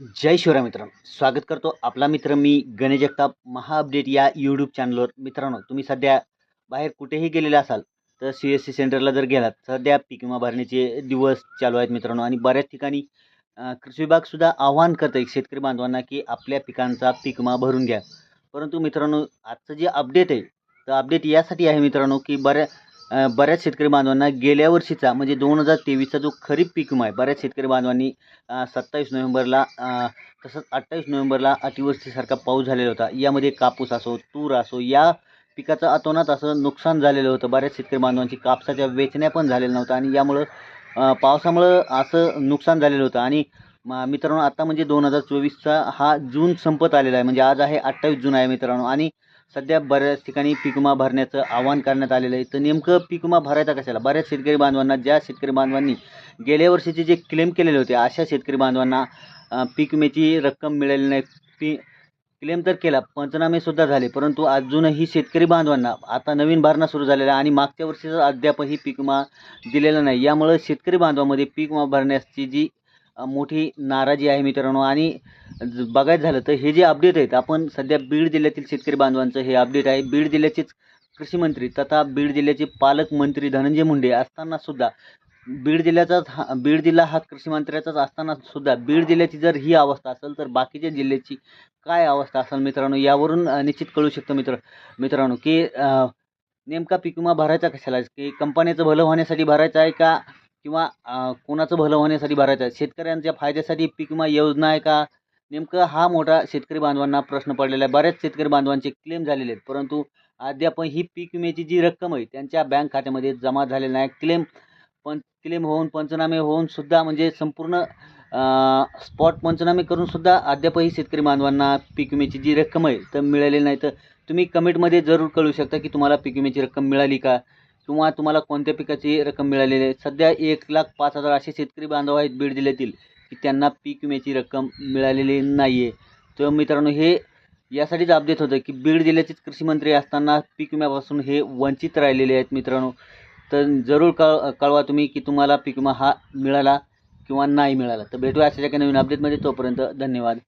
जय शिवराय मित्रांनो. स्वागत करतो आपला मित्र मी गणेश जगताप. महा अपडेट या यूट्यूब चॅनलवर मित्रांनो तुम्ही सध्या बाहेर कुठेही गेलेले असाल तर सी एस सी सेंटरला जर गेलात सध्या पीक विमा भरण्याचे दिवस चालू आहेत मित्रांनो. आणि बऱ्याच ठिकाणी कृषी विभागसुद्धा आव्हान करतं आहे शेतकरी बांधवांना की आपल्या पिकांचा पीक विमा भरून घ्या. परंतु मित्रांनो आजचं जे अपडेट आहे तर अपडेट यासाठी आहे मित्रांनो की बऱ्या बऱ्याच शेतकरी बांधवांना गेल्या वर्षीचा म्हणजे दोन हजार तेवीसचा जो खरीप पीक विमा आहे बऱ्याच शेतकरी बांधवांनी सत्तावीस नोव्हेंबरला तसंच अठ्ठावीस नोव्हेंबरला अतिवृष्टीसारखा पाऊस झालेला होता. यामध्ये कापूस असो तूर असो या पिकाचं अतोनात असं नुकसान झालेलं होतं. बऱ्याच शेतकरी बांधवांची कापसाच्या वेचण्या पण झालेल्या नव्हत्या आणि यामुळं पावसामुळं असं नुकसान झालेलं होतं. आणि मित्रांनो आता म्हणजे दोन हजार चोवीसचा हा जून संपत आलेला आहे. म्हणजे आज आहे अठ्ठावीस जून आहे मित्रांनो. आणि सध्या बऱ्याच ठिकाणी पीक विमा भरण्याचं आवाहन करण्यात आलेलं आहे. तर नेमकं पीक विमा भरायचा कशाला? बऱ्याच शेतकरी बांधवांना ज्या शेतकरी बांधवांनी गेल्या वर्षीचे जे क्लेम केलेले होते अशा शेतकरी बांधवांना पीक विम्याची रक्कम मिळाली नाही. पी क्लेम तर केला पंचनामेसुद्धा झाले परंतु अजूनही शेतकरी बांधवांना आता नवीन भरणा सुरू झालेला आहे आणि मागच्या वर्षीचा अद्यापही पीक विमा दिलेला नाही. यामुळं शेतकरी बांधवामध्ये पीक विमा भरण्याची जी मोठी नाराजी आहे मित्रांनो आणि बघायचं झालं तर हे जे अपडेट आहेत आपण सध्या बीड जिल्ह्यातील शेतकरी बांधवांचं हे अपडेट आहे. बीड जिल्ह्याचेच कृषी मंत्री तथा बीड जिल्ह्याचे पालकमंत्री धनंजय मुंडे असताना सुद्धा बीड जिल्ह्याचाच हा बीड जिल्हा हा कृषी मंत्र्याचाच असताना सुद्धा बीड जिल्ह्याची जर ही अवस्था असेल तर बाकीच्या जिल्ह्याची काय अवस्था असेल मित्रांनो यावरून निश्चित कळू शकतो मित्र मित्रांनो की नेमका पीक विमा भरायचा कशाला? की कंपन्याचं भलं होण्यासाठी भरायचं आहे का? किंवा कोणाचं भलं होण्यासाठी भरायचं आहे? शेतकऱ्यांच्या फायद्यासाठी पीक विमा योजना आहे का? नेमकं हा मोठा शेतकरी बांधवांना प्रश्न पडलेला आहे. बऱ्याच शेतकरी बांधवांचे क्लेम झालेले आहेत. परंतु अद्याप ही पीक विम्याची जी रक्कम आहे त्यांच्या बँक खात्यामध्ये जमा झालेली नाही. क्लेम पण क्लेम होऊन पंचनामे होऊन सुद्धा म्हणजे संपूर्ण स्पॉट पंचनामे करून सुद्धा अद्यापही शेतकरी बांधवांना पीक विम्याची जी रक्कम आहे तर मिळालेली नाही. तर तुम्ही कमेंटमध्ये जरूर कळू शकता की तुम्हाला पीक विम्याची रक्कम मिळाली का? किंवा तुम्हाला कोणत्या पिकाची रक्कम मिळालेली आहे? सध्या एक लाख पाच हजार असे शेतकरी बांधव आहेत बीड जिल्ह्यातील. की त्यांना पीक विम्याची रक्कम मिळालेली नाही आहे तर मित्रांनो हे यासाठीच अपडेट होतं की बीड जिल्ह्याचेच कृषीमंत्री असताना पीक विम्यापासून हे वंचित राहिलेले आहेत मित्रांनो. तर जरूर कळ कळवा तुम्ही की तुम्हाला पीक विमा हा मिळाला किंवा नाही मिळाला. तर भेटूया अशा एका नवीन अपडेटमध्ये तोपर्यंत धन्यवाद.